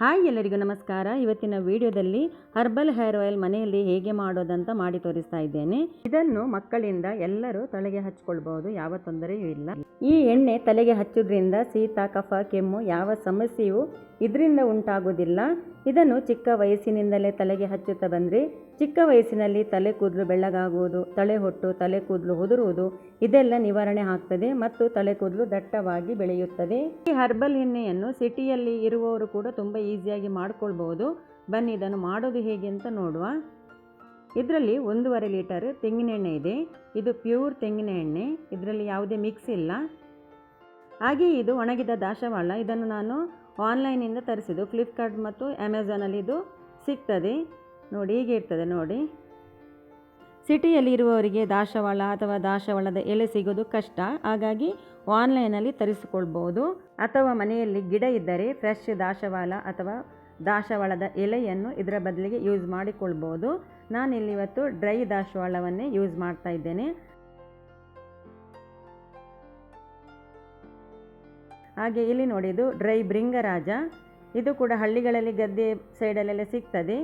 Hi ಎಲ್ಲರಿಗೂ ನಮಸ್ಕಾರ. ಇವತ್ತಿನ ವಿಡಿಯೋದಲ್ಲಿ ಹರ್ಬಲ್ ಹೇರ್ ಆಯಿಲ್ ಮನೆಯಲ್ಲಿ ಹೇಗೆ ಮಾಡೋದಂತ ಮಾಡಿ ತೋರಿಸ್ತಾ ಇದ್ದೇನೆ. ಇದನ್ನು ಮಕ್ಕಳಿಂದ ಎಲ್ಲರೂ ತಲೆಗೆ ಹಚ್ಕೊಳ್ಬಹುದು, ಯಾವ ತೊಂದರೆಯೂ ಇಲ್ಲ. ಈ ಎಣ್ಣೆ ತಲೆಗೆ ಹಚ್ಚೋದ್ರಿಂದ ಶೀತ, ಕಫ, ಕೆಮ್ಮು ಯಾವ ಸಮಸ್ಯೆಯೂ ಇದರಿಂದ ಉಂಟಾಗುವುದಿಲ್ಲ. ಇದನ್ನು ಚಿಕ್ಕ ವಯಸ್ಸಿನಿಂದಲೇ ತಲೆಗೆ ಹಚ್ಚುತ್ತಾ ಬಂದರೆ. ಚಿಕ್ಕ ವಯಸ್ಸಿನಲ್ಲಿ ತಲೆ ಕೂದಲು ಬೆಳ್ಳಗಾಗುವುದು ತಲೆ ಹೊಟ್ಟು, ತಲೆ ಕೂದಲು ಉದುರುವುದು ಇದೆಲ್ಲ ನಿವಾರಣೆ ಆಗ್ತದೆ ಮತ್ತು ತಲೆ ಕೂದಲು ದಟ್ಟವಾಗಿ ಬೆಳೆಯುತ್ತದೆ. ಈ ಹರ್ಬಲ್ ಎಣ್ಣೆಯನ್ನು ಸಿಟಿಯಲ್ಲಿ ಇರುವವರು ಕೂಡ ತುಂಬ ಈಸಿಯಾಗಿ ಮಾಡ್ಕೊಳ್ಬೋದು. ಬನ್ನಿ, ಇದನ್ನು ಮಾಡೋದು ಹೇಗೆ ಅಂತ ನೋಡುವ. ಇದರಲ್ಲಿ ಒಂದೂವರೆ ಲೀಟರ್ ತೆಂಗಿನ ಎಣ್ಣೆ ಇದೆ. ಇದು ಪ್ಯೂರ್ ತೆಂಗಿನ ಎಣ್ಣೆ. ಇದರಲ್ಲಿ ಯಾವುದೇ ಮಿಕ್ಸ್ ಇಲ್ಲ. ಹಾಗೆ ಇದು ಒಣಗಿದ ದಾಸವಾಳ ಇದನ್ನು ನಾನು ಆನ್ಲೈನಿಂದ ತರಿಸಿದ್ದು. ಫ್ಲಿಪ್ಕಾರ್ಟ್ ಮತ್ತು ಅಮೆಝಾನಲ್ಲಿ ಇದು ಸಿಗ್ತದೆ. ನೋಡಿ, ಹೀಗೆ ಇರ್ತದೆ, ನೋಡಿ. ಸಿಟಿಯಲ್ಲಿ ಇರುವವರಿಗೆ ದಾಸವಾಳ ಅಥವಾ ದಾಸವಾಳದ ಎಲೆ ಸಿಗೋದು ಕಷ್ಟ. ಹಾಗಾಗಿ ಆನ್ಲೈನಲ್ಲಿ ತರಿಸಿಕೊಳ್ಬೋದು ಅಥವಾ ಮನೆಯಲ್ಲಿ ಗಿಡ ಇದ್ದರೆ ಫ್ರೆಶ್ ದಾಸವಾಳ ಅಥವಾ ದಾಸವಾಳದ ಎಲೆಯನ್ನು ಇದರ ಬದಲಿಗೆ ಯೂಸ್ ಮಾಡಿಕೊಳ್ಬೋದು ನಾನಿಲ್ಲಿ ಇವತ್ತು ಡ್ರೈ ದಾಸವಾಳವನ್ನೇ ಯೂಸ್ ಮಾಡ್ತಾ ಇದ್ದೇನೆ. ಹಾಗೆ ಇಲ್ಲಿ ನೋಡಿದ್ದು ಡ್ರೈ ಬ್ರಿಂಗರಾಜ ಇದು ಕೂಡ ಹಳ್ಳಿಗಳಲ್ಲಿ ಗದ್ದೆ ಸೈಡಲ್ಲೆಲ್ಲ ಸಿಗ್ತದೆ.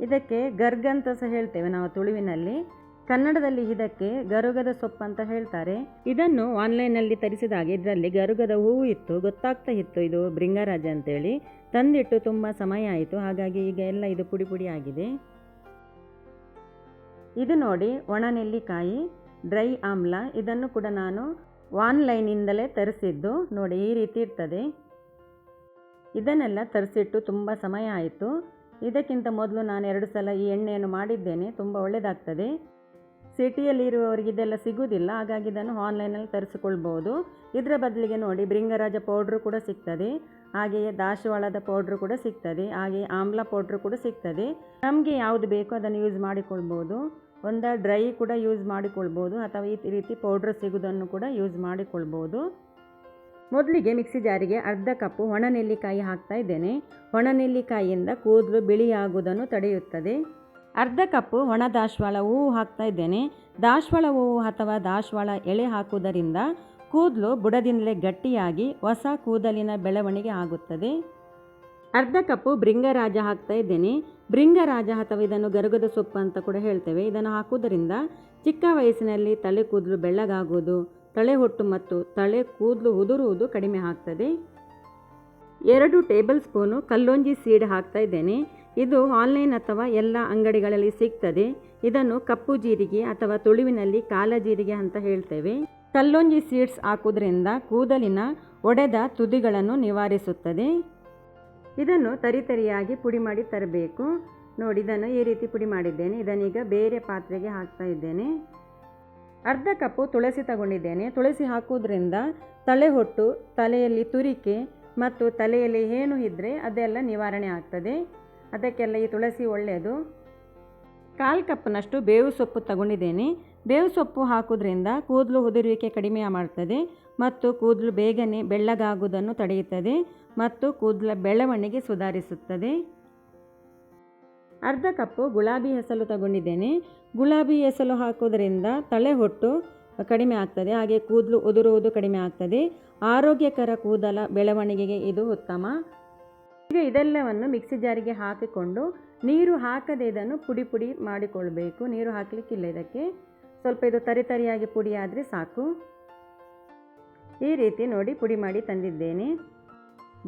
ಇದಕ್ಕೆ ಗರ್ಗ್ ಅಂತ ಸಹ ಹೇಳ್ತೇವೆ ನಾವು ತುಳುವಿನಲ್ಲಿ. ಕನ್ನಡದಲ್ಲಿ ಇದಕ್ಕೆ ಗರುಗದ ಸೊಪ್ಪು ಅಂತ ಹೇಳ್ತಾರೆ. ಇದನ್ನು ಆನ್ಲೈನಲ್ಲಿ ತರಿಸಿದಾಗ ಇದರಲ್ಲಿ ಗರುಗದ ಹೂವು ಇತ್ತು, ಗೊತ್ತಾಗ್ತಾ ಇತ್ತು ಇದು ಭೃಂಗರಾಜ ಅಂತೇಳಿ. ತಂದಿಟ್ಟು ತುಂಬ ಸಮಯ ಆಯಿತು, ಹಾಗಾಗಿ ಈಗ ಎಲ್ಲ ಇದು ಪುಡಿ ಪುಡಿ ಆಗಿದೆ. ಇದು ನೋಡಿ ಒಣ ನೆಲ್ಲಿಕಾಯಿ, ಡ್ರೈ ಆಮ್ಲ, ಇದನ್ನು ಕೂಡ ನಾನು ಆನ್ಲೈನಿಂದಲೇ ತರಿಸಿದ್ದು. ನೋಡಿ ಈ ರೀತಿ ಇರ್ತದೆ. ಇದನ್ನೆಲ್ಲ ತರಿಸಿಟ್ಟು ತುಂಬ ಸಮಯ ಆಯಿತು. ಇದಕ್ಕಿಂತ ಮೊದಲು ನಾನು ಎರಡು ಸಲ ಈ ಎಣ್ಣೆಯನ್ನು ಮಾಡಿದ್ದೇನೆ, ತುಂಬ ಒಳ್ಳೆಯದಾಗ್ತದೆ ಸಿಟಿಯಲ್ಲಿ ಇರುವವರಿಗೆ ಇದೆಲ್ಲ ಸಿಗುವುದಿಲ್ಲ ಹಾಗಾಗಿ ಇದನ್ನು ಆನ್ಲೈನಲ್ಲಿ ತರಿಸಿಕೊಳ್ಬೋದು ಇದರ ಬದಲಿಗೆ ನೋಡಿ, ಬೃಂಗರಾಜ ಪೌಡ್ರು ಕೂಡ ಸಿಗ್ತದೆ. ಹಾಗೆಯೇ ದಾಸವಾಳದ ಪೌಡ್ರು ಕೂಡ ಸಿಗ್ತದೆ. ಹಾಗೆಯೇ ಆಮ್ಲ ಪೌಡ್ರು ಕೂಡ ಸಿಗ್ತದೆ. ನಮಗೆ ಯಾವುದು ಬೇಕೋ ಅದನ್ನು ಯೂಸ್ ಮಾಡಿಕೊಳ್ಬೋದು ಒಂದು ಡ್ರೈ ಕೂಡ ಯೂಸ್ ಮಾಡಿಕೊಳ್ಬೋದು ಅಥವಾ ಈ ರೀತಿ ಪೌಡ್ರ್ ಸಿಗೋದನ್ನು ಕೂಡ ಯೂಸ್ ಮಾಡಿಕೊಳ್ಬೋದು ಮೊದಲಿಗೆ ಮಿಕ್ಸಿ ಜಾರಿಗೆ ಅರ್ಧ ಕಪ್ಪು ಒಣ ನೆಲ್ಲಿಕಾಯಿ ಹಾಕ್ತಾ ಇದ್ದೇನೆ. ಒಣ ನೆಲ್ಲಿಕಾಯಿಯಿಂದ ಕೂದಲು ಬಿಳಿಯಾಗುವುದನ್ನು ತಡೆಯುತ್ತದೆ. ಅರ್ಧ ಕಪ್ಪು ಒಣ ದಾಸವಾಳ ಹೂವು ಹಾಕ್ತಾ ಇದ್ದೇನೆ. ದಾಸವಾಳ ಹೂವು ಅಥವಾ ದಾಸವಾಳ ಎಳೆ ಹಾಕುವುದರಿಂದ ಕೂದಲು ಬುಡದಿಂದಲೇ ಗಟ್ಟಿಯಾಗಿ ಹೊಸ ಕೂದಲಿನ ಬೆಳವಣಿಗೆ ಆಗುತ್ತದೆ. ಅರ್ಧ ಕಪ್ಪು ಭೃಂಗರಾಜ ಹಾಕ್ತಾ ಇದ್ದೇನೆ. ಭೃಂಗರಾಜ ಅಥವಾ ಇದನ್ನು ಗರುಗದ ಸೊಪ್ಪು ಅಂತ ಕೂಡ ಹೇಳ್ತೇವೆ. ಇದನ್ನು ಹಾಕುವುದರಿಂದ ಚಿಕ್ಕ ವಯಸ್ಸಿನಲ್ಲಿ ತಲೆ ಕೂದಲು ಬೆಳ್ಳಗಾಗುವುದು, ತಲೆ ಹೊಟ್ಟು ಮತ್ತು ತಲೆ ಕೂದಲು ಉದುರುವುದು ಕಡಿಮೆ ಆಗ್ತದೆ. ಎರಡು ಟೇಬಲ್ ಸ್ಪೂನು ಕಲ್ಲೊಂಜಿ ಸೀಡ್ ಹಾಕ್ತಾ ಇದ್ದೇನೆ. ಇದು ಆನ್ಲೈನ್ ಅಥವಾ ಎಲ್ಲ ಅಂಗಡಿಗಳಲ್ಲಿ ಸಿಗ್ತದೆ. ಇದನ್ನು ಕಪ್ಪು ಜೀರಿಗೆ ಅಥವಾ ತುಳುವಿನಲ್ಲಿ ಕಾಲ ಜೀರಿಗೆ ಅಂತ ಹೇಳ್ತೇವೆ. ಕಲ್ಲೊಂಜಿ ಸೀಡ್ಸ್ ಹಾಕುವುದರಿಂದ ಕೂದಲಿನ ಒಡೆದ ತುದಿಗಳನ್ನು ನಿವಾರಿಸುತ್ತದೆ. ಇದನ್ನು ತರಿತರಿಯಾಗಿ ಪುಡಿ ಮಾಡಿ ತರಬೇಕು. ನೋಡಿ, ಇದನ್ನು ಈ ರೀತಿ ಪುಡಿ ಮಾಡಿದ್ದೇನೆ. ಇದನ್ನೀಗ ಬೇರೆ ಪಾತ್ರೆಗೆ ಹಾಕ್ತಾ ಇದ್ದೇನೆ. ಅರ್ಧ ಕಪ್ಪು ತುಳಸಿ ತಗೊಂಡಿದ್ದೇನೆ. ತುಳಸಿ ಹಾಕುವುದರಿಂದ ತಲೆ ಹೊಟ್ಟು, ತಲೆಯಲ್ಲಿ ತುರಿಕೆ ಮತ್ತು ತಲೆಯಲ್ಲಿ ಏನು ಇದ್ದರೆ ಅದೆಲ್ಲ ನಿವಾರಣೆ ಆಗ್ತದೆ. ಅದಕ್ಕೆಲ್ಲ ಈ ತುಳಸಿ ಒಳ್ಳೆಯದು. ಕಾಲು ಕಪ್ನಷ್ಟು ಬೇವು ಸೊಪ್ಪು ತಗೊಂಡಿದ್ದೇನೆ. ಬೇವು ಸೊಪ್ಪು ಹಾಕೋದ್ರಿಂದ ಕೂದಲು ಉದುರುವಿಕೆ ಕಡಿಮೆ ಮಾಡ್ತದೆ ಮತ್ತು ಕೂದಲು ಬೇಗನೆ ಬೆಳ್ಳಗಾಗುವುದನ್ನು ತಡೆಯುತ್ತದೆ ಮತ್ತು ಕೂದಲ ಬೆಳವಣಿಗೆ ಸುಧಾರಿಸುತ್ತದೆ. ಅರ್ಧ ಕಪ್ಪು ಗುಲಾಬಿ ಹೆಸಲು ತಗೊಂಡಿದ್ದೇನೆ. ಗುಲಾಬಿ ಹೆಸಲು ಹಾಕೋದ್ರಿಂದ ತಲೆ ಹೊಟ್ಟು ಕಡಿಮೆ ಆಗ್ತದೆ, ಹಾಗೆ ಕೂದಲು ಉದುರುವುದು ಕಡಿಮೆ ಆಗ್ತದೆ. ಆರೋಗ್ಯಕರ ಕೂದಲ ಬೆಳವಣಿಗೆಗೆ ಇದು ಉತ್ತಮ. ಈಗ ಇದೆಲ್ಲವನ್ನು ಮಿಕ್ಸಿ ಜಾರಿಗೆ ಹಾಕಿಕೊಂಡು ನೀರು ಹಾಕದೆ ಇದನ್ನು ಪುಡಿ ಪುಡಿ ಮಾಡಿಕೊಳ್ಬೇಕು. ನೀರು ಹಾಕಲಿಕ್ಕಿಲ್ಲ ಇದಕ್ಕೆ. ಸ್ವಲ್ಪ ಇದು ತರಿತರಿಯಾಗಿ ಪುಡಿ ಆದರೆ ಸಾಕು. ಈ ರೀತಿ ನೋಡಿ ಪುಡಿ ಮಾಡಿ ತಂದಿದ್ದೇನೆ.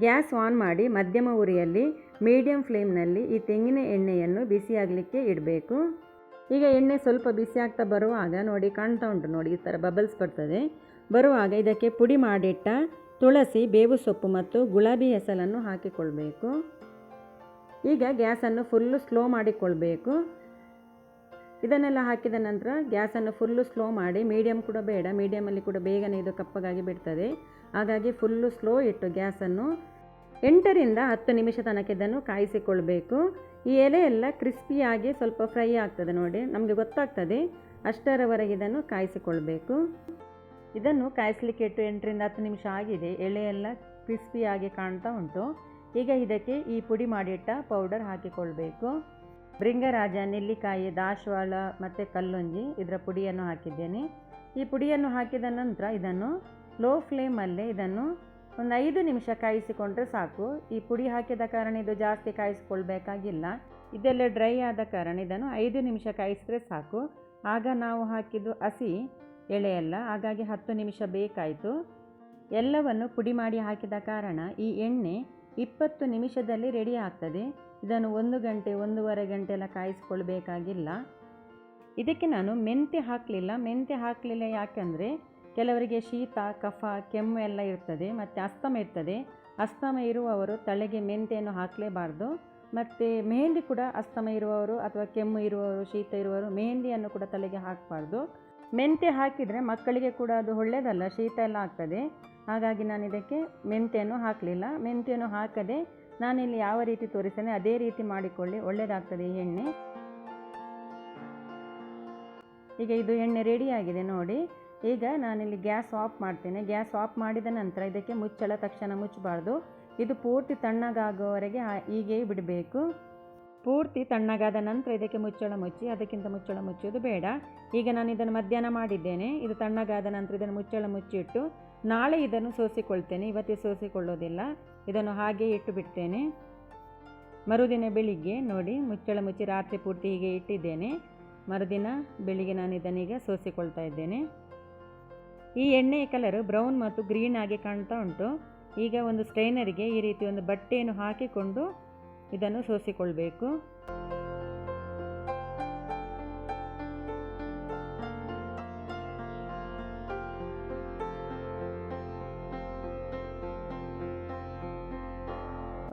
ಗ್ಯಾಸ್ ಆನ್ ಮಾಡಿ ಮಧ್ಯಮ ಉರಿಯಲ್ಲಿ, ಮೀಡಿಯಂ ಫ್ಲೇಮ್ನಲ್ಲಿ ಈ ತೆಂಗಿನ ಎಣ್ಣೆಯನ್ನು ಬಿಸಿಯಾಗಲಿಕ್ಕೆ ಇಡಬೇಕು. ಈಗ ಎಣ್ಣೆ ಸ್ವಲ್ಪ ಬಿಸಿ ಆಗ್ತಾ ಬರುವಾಗ ನೋಡಿ ಕಾಣ್ತಾ ಉಂಟು ನೋಡಿ ಈ ಥರ ಬಬಲ್ಸ್ ಬರ್ತದೆ. ಬರುವಾಗ ಇದಕ್ಕೆ ಪುಡಿ ಮಾಡಿಟ್ಟ ತುಳಸಿ, ಬೇವು ಸೊಪ್ಪು ಮತ್ತು ಗುಲಾಬಿ ಹೆಸಲನ್ನು ಹಾಕಿಕೊಳ್ಬೇಕು. ಈಗ ಗ್ಯಾಸನ್ನು ಫುಲ್ಲು ಸ್ಲೋ ಮಾಡಿಕೊಳ್ಬೇಕು. ಇದನ್ನೆಲ್ಲ ಹಾಕಿದ ನಂತರ ಗ್ಯಾಸನ್ನು ಫುಲ್ಲು ಸ್ಲೋ ಮಾಡಿ ಮೀಡಿಯಮ್ ಕೂಡ ಬೇಡ, ಮೀಡಿಯಮಲ್ಲಿ ಕೂಡ ಬೇಗನೆ ಇದು ಕಪ್ಪಗಾಗಿ ಬಿಡ್ತದೆ. ಹಾಗಾಗಿ ಫುಲ್ಲು ಸ್ಲೋ ಇಟ್ಟು ಗ್ಯಾಸನ್ನು ಎಂಟರಿಂದ ಹತ್ತು ನಿಮಿಷ ತನಕ ಇದನ್ನು ಕಾಯಿಸಿಕೊಳ್ಬೇಕು. ಈ ಎಲೆ ಎಲ್ಲ ಕ್ರಿಸ್ಪಿಯಾಗಿ ಸ್ವಲ್ಪ ಫ್ರೈ ಆಗ್ತದೆ ನೋಡಿ, ನಮಗೆ ಗೊತ್ತಾಗ್ತದೆ. ಅಷ್ಟರವರೆಗೆ ಇದನ್ನು ಕಾಯಿಸಿಕೊಳ್ಬೇಕು. ಇದನ್ನು ಕಾಯಿಸಲಿಕ್ಕೆ ಇಟ್ಟು ಎಂಟರಿಂದ ಹತ್ತು ನಿಮಿಷ ಆಗಿದೆ. ಎಳೆಯೆಲ್ಲ ಕ್ರಿಸ್ಪಿಯಾಗಿ ಕಾಣ್ತಾ ಉಂಟು. ಈಗ ಇದಕ್ಕೆ ಈ ಪುಡಿ ಮಾಡಿಟ್ಟ ಪೌಡರ್ ಹಾಕಿಕೊಳ್ಬೇಕು. ಭೃಂಗರಾಜ, ನೆಲ್ಲಿಕಾಯಿ, ದಾಶವಾಳ ಮತ್ತು ಕಲ್ಲೊಂಜಿ ಇದರ ಪುಡಿಯನ್ನು ಹಾಕಿದ್ದೇನೆ. ಈ ಪುಡಿಯನ್ನು ಹಾಕಿದ ನಂತರ ಇದನ್ನು ಲೋ ಫ್ಲೇಮಲ್ಲೇ ಇದನ್ನು ಒಂದು ಐದು ನಿಮಿಷ ಕಾಯಿಸಿಕೊಂಡ್ರೆ ಸಾಕು. ಈ ಪುಡಿ ಹಾಕಿದ ಕಾರಣ ಇದು ಜಾಸ್ತಿ ಕಾಯಿಸಿಕೊಳ್ಬೇಕಾಗಿಲ್ಲ. ಇದೆಲ್ಲ ಡ್ರೈ ಆದ ಕಾರಣ ಇದನ್ನು ಐದು ನಿಮಿಷ ಕಾಯಿಸಿದ್ರೆ ಸಾಕು. ಆಗ ನಾವು ಹಾಕಿದ್ದು ಹಸಿ ಎಳೆಯಲ್ಲ, ಹಾಗಾಗಿ ಹತ್ತು ನಿಮಿಷ ಬೇಕಾಯಿತು. ಎಲ್ಲವನ್ನು ಪುಡಿ ಮಾಡಿ ಹಾಕಿದ ಕಾರಣ ಈ ಎಣ್ಣೆ ಇಪ್ಪತ್ತು ನಿಮಿಷದಲ್ಲಿ ರೆಡಿ ಆಗ್ತದೆ. ಇದನ್ನು ಒಂದು ಗಂಟೆ, ಒಂದೂವರೆ ಗಂಟೆ ಎಲ್ಲ ಕಾಯಿಸ್ಕೊಳ್ಬೇಕಾಗಿಲ್ಲ. ಇದಕ್ಕೆ ನಾನು ಮೆಂತ್ಯ ಹಾಕಲಿಲ್ಲ. ಮೆಂತ್ಯ ಹಾಕಲಿಲ್ಲ ಯಾಕೆಂದರೆ ಕೆಲವರಿಗೆ ಶೀತ, ಕಫ, ಕೆಮ್ಮು ಎಲ್ಲ ಇರ್ತದೆ, ಮತ್ತು ಅಸ್ತಮ ಇರ್ತದೆ. ಅಸ್ತಮ ಇರುವವರು ತಲೆಗೆ ಮೆಂತೆಯನ್ನು ಹಾಕಲೇಬಾರ್ದು. ಮತ್ತು ಮೆಹಂದಿ ಕೂಡ ಅಸ್ತಮ ಇರುವವರು ಅಥವಾ ಕೆಮ್ಮು ಇರುವವರು, ಶೀತ ಇರುವವರು ಮೆಹಂದಿಯನ್ನು ಕೂಡ ತಲೆಗೆ ಹಾಕಬಾರ್ದು. ಮೆಂತ್ಯ ಹಾಕಿದರೆ ಮಕ್ಕಳಿಗೆ ಕೂಡ ಅದು ಒಳ್ಳೆಯದಲ್ಲ ಶೀತ ಎಲ್ಲ ಆಗ್ತದೆ. ಹಾಗಾಗಿ ನಾನು ಇದಕ್ಕೆ ಮೆಂತ್ಯನೂ ಹಾಕಲಿಲ್ಲ. ಮೆಂತ್ಯನೂ ಹಾಕದೆ ನಾನಿಲ್ಲಿ ಯಾವ ರೀತಿ ತೋರಿಸ್ತೇನೆ, ಅದೇ ರೀತಿ ಮಾಡಿಕೊಳ್ಳಿ ಒಳ್ಳೆಯದಾಗ್ತದೆ ಈ ಎಣ್ಣೆ. ಈಗ ಇದು ಎಣ್ಣೆ ರೆಡಿಯಾಗಿದೆ ನೋಡಿ. ಈಗ ನಾನಿಲ್ಲಿ ಗ್ಯಾಸ್ ಆಫ್ ಮಾಡ್ತೇನೆ. ಗ್ಯಾಸ್ ಆಫ್ ಮಾಡಿದ ನಂತರ ಇದಕ್ಕೆ ಮುಚ್ಚಳ ತಕ್ಷಣ ಮುಚ್ಚಬಾರ್ದು. ಇದು ಪೂರ್ತಿ ತಣ್ಣಗಾಗುವವರೆಗೆ ಹೀಗೆ ಬಿಡಬೇಕು. ಪೂರ್ತಿ ತಣ್ಣಗಾದ ನಂತರ ಇದಕ್ಕೆ ಮುಚ್ಚಳ ಮುಚ್ಚಿ, ಅದಕ್ಕಿಂತ ಮುಚ್ಚಳ ಮುಚ್ಚೋದು ಬೇಡ. ಈಗ ನಾನು ಇದನ್ನು ಮಧ್ಯಾಹ್ನ ಮಾಡಿದ್ದೇನೆ. ಇದು ತಣ್ಣಗಾದ ನಂತರ ಇದನ್ನು ಮುಚ್ಚಳ ಮುಚ್ಚಿಟ್ಟು ನಾಳೆ ಇದನ್ನು ಸೋಸಿಕೊಳ್ತೇನೆ. ಇವತ್ತೇ ಸೋಸಿಕೊಳ್ಳೋದಿಲ್ಲ. ಇದನ್ನು ಹಾಗೆ ಇಟ್ಟು ಬಿಡ್ತೇನೆ ಮರುದಿನ ಬೆಳಿಗ್ಗೆ ನೋಡಿ, ಮುಚ್ಚಳ ಮುಚ್ಚಿ ರಾತ್ರಿ ಪೂರ್ತಿ ಹೀಗೆ ಇಟ್ಟಿದ್ದೇನೆ. ಮರುದಿನ ಬೆಳಿಗ್ಗೆ ನಾನು ಇದನ್ನೀಗ ಸೋಸಿಕೊಳ್ತಾ ಇದ್ದೇನೆ. ಈ ಎಣ್ಣೆಯ ಕಲರ್ ಬ್ರೌನ್ ಮತ್ತು ಗ್ರೀನ್ ಆಗಿ ಕಾಣ್ತಾ ಉಂಟು. ಈಗ ಒಂದು ಸ್ಟ್ರೈನರಿಗೆ ಈ ರೀತಿ ಒಂದು ಬಟ್ಟೆಯನ್ನು ಹಾಕಿಕೊಂಡು ಇದನ್ನು ಸೋಸಿಕೊಳ್ಬೇಕು.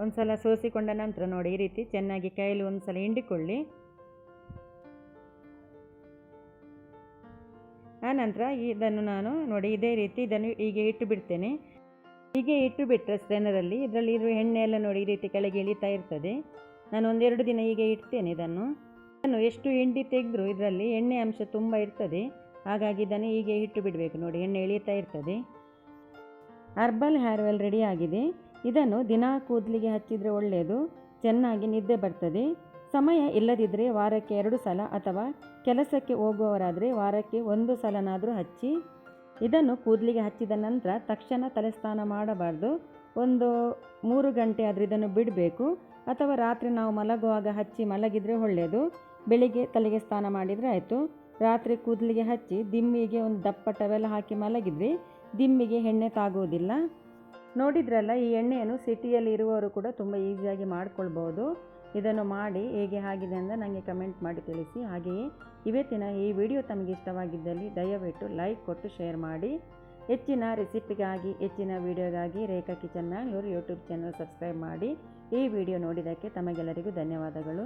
ಒಂದು ಸಲ ಸೋಸಿಕೊಂಡ ನಂತರ ನೋಡಿ ಈ ರೀತಿ ಚೆನ್ನಾಗಿ ಕೈಯಲ್ಲಿ ಒಂದು ಸಲ ಹಿಂಡಿಕೊಳ್ಳಿ ಆನಂತರ ಇದನ್ನು ನಾನು ನೋಡಿ ಇದೇ ರೀತಿ ಇದನ್ನು ಹೀಗೆ ಇಟ್ಟು ಬಿಡ್ತೇನೆ. ಹೀಗೆ ಇಟ್ಟು ಬಿಟ್ಟರೆ ಸ್ಟ್ರೈನರಲ್ಲಿ, ಇದರಲ್ಲಿ ಇರುವ ಎಣ್ಣೆ ಎಲ್ಲ ನೋಡಿ ಈ ರೀತಿ ಕೆಳಗೆ ಇಳಿತಾ ಇರ್ತದೆ. ನಾನು ಒಂದೆರಡು ದಿನ ಹೀಗೆ ಇಡ್ತೇನೆ ಇದನ್ನು. ಇದನ್ನು ಎಷ್ಟು ಹಿಂಡಿ ತೆಗೆದ್ರು ಇದರಲ್ಲಿ ಎಣ್ಣೆ ಅಂಶ ತುಂಬ ಇರ್ತದೆ. ಹಾಗಾಗಿ ಇದನ್ನು ಹೀಗೆ ಇಟ್ಟು ಬಿಡಬೇಕು ನೋಡಿ, ಎಣ್ಣೆ ಇಳಿತಾ ಇರ್ತದೆ. ಹರ್ಬಲ್ ಹೇರ್ ಆಯಿಲ್ ರೆಡಿ ಆಗಿದೆ. ಇದನ್ನು ದಿನ ಕೂದಲಿಗೆ ಹಚ್ಚಿದರೆ ಒಳ್ಳೆಯದು ಚೆನ್ನಾಗಿ ನಿದ್ದೆ ಬರ್ತದೆ. ಸಮಯ ಇಲ್ಲದಿದ್ದರೆ ವಾರಕ್ಕೆ ಎರಡು ಸಲ ಅಥವಾ ಕೆಲಸಕ್ಕೆ ಹೋಗುವವರಾದರೆ ವಾರಕ್ಕೆ ಒಂದು ಸಲನಾದರೂ ಹಚ್ಚಿ ಇದನ್ನು ಕೂದಲಿಗೆ ಹಚ್ಚಿದ ನಂತರ ತಕ್ಷಣ ತಲೆ ಸ್ನಾನ ಮಾಡಬಾರ್ದು. ಒಂದು ಮೂರು ಗಂಟೆ ಆದರೆ ಇದನ್ನು ಬಿಡಬೇಕು. ಅಥವಾ ರಾತ್ರಿ ನಾವು ಮಲಗುವಾಗ ಹಚ್ಚಿ ಮಲಗಿದರೆ ಒಳ್ಳೆಯದು ಬೆಳಿಗ್ಗೆ ತಲೆಗೆ ಸ್ನಾನ ಮಾಡಿದರೆ ಆಯಿತು. ರಾತ್ರಿ ಕೂದಲಿಗೆ ಹಚ್ಚಿ ದಿಮ್ಮಿಗೆ ಒಂದು ದಪ್ಪ ಟವೆಲ್ ಹಾಕಿ ಮಲಗಿದ್ವಿ ದಿಮ್ಮಿಗೆ ಎಣ್ಣೆ ತಾಗುವುದಿಲ್ಲ. ನೋಡಿದ್ರಲ್ಲ, ಈ ಎಣ್ಣೆಯನ್ನು ಸಿಟಿಯಲ್ಲಿ ಇರುವವರು ಕೂಡ ತುಂಬ ಈಸಿಯಾಗಿ ಮಾಡ್ಕೊಳ್ಬೋದು ಇದನ್ನು ಮಾಡಿ ಹೇಗೆ ಆಗಿದೆ ಅಂತ ನನಗೆ ಕಮೆಂಟ್ ಮಾಡಿ ತಿಳಿಸಿ. ಹಾಗೆಯೇ ಇವತ್ತಿನ ಈ ವಿಡಿಯೋ ತಮಗೆ ಇಷ್ಟವಾಗಿದ್ದಲ್ಲಿ ದಯವಿಟ್ಟು ಲೈಕ್ ಕೊಟ್ಟು ಶೇರ್ ಮಾಡಿ. ಹೆಚ್ಚಿನ ರೆಸಿಪಿಗಾಗಿ ಹೆಚ್ಚಿನ ವಿಡಿಯೋಗಾಗಿ Rekha kitchen Mangalore YouTube channel subscribe ಮಾಡಿ. ಈ ವಿಡಿಯೋ ನೋಡಿದ್ದಕ್ಕೆ ತಮಗೆಲ್ಲರಿಗೂ ಧನ್ಯವಾದಗಳು.